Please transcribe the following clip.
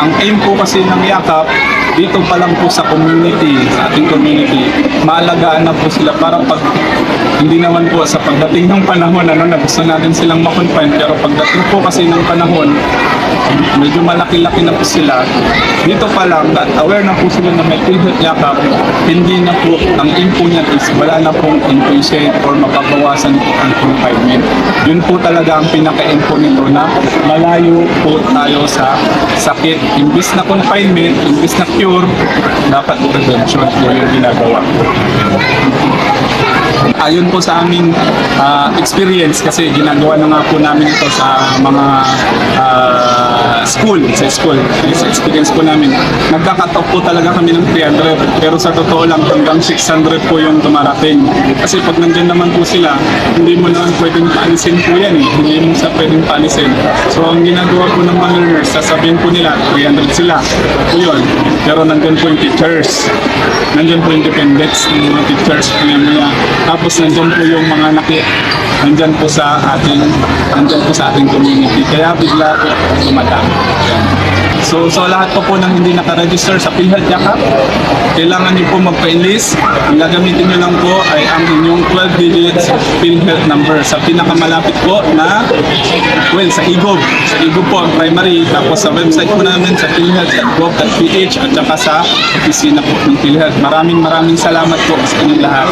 ang aim po kasi ng yakap, dito pa lang po sa community, sa ating community, maalagaan na po sila para pag hindi naman po sa pagdating ng panahon ano na gusto natin silang makonfine pero pagdating po kasi ng panahon medyo malaki-laki na po sila. Dito pa lang aware na po sila na may PhilHealth yakap hindi na po ang aim po niyan is wala na pong inpatient or mapabawasan po ang confinement. Yun po talaga ang pinaka-aim po nito na malayo po tayo sa sakit. Imbis na confinement imbis na cure dapat prevention yun yung ginagawa ayon po sa aming ah, experience kasi ginagawa na nga po namin ito sa mga ah, school, sa school. Sa experience po namin, nagkakatok po talaga kami ng 300 pero sa totoo lang hanggang 600 po yung tumarating. Kasi pag nandyan naman po sila, hindi mo naman pwedeng paalisin po yan eh. Hindi mo sa pwedeng paalisin. So ang ginagawa po ng mga learners, sasabihin po nila 300 sila. Po yun. Pero nandyan po yung teachers. Nandyan po yung dependents ng mga teachers. Maya-maya. Tapos nandyan po yung mga naki nandyan po sa ating nandyan po sa ating community. Kaya bigla po dumadami. So, so lahat po po ng hindi nakaregister sa PhilHealth Yakap, kailangan niyo po magpa-enlist. Ang gagamitin niyo lang po ay ang inyong 12 digits PhilHealth number sa pinakamalapit po na, well, sa IGOV. Sa IGOV po ang primary. Tapos sa website po namin sa philhealth.gov.ph at saka sa opisina po ng PhilHealth. Maraming maraming salamat po sa inyong lahat.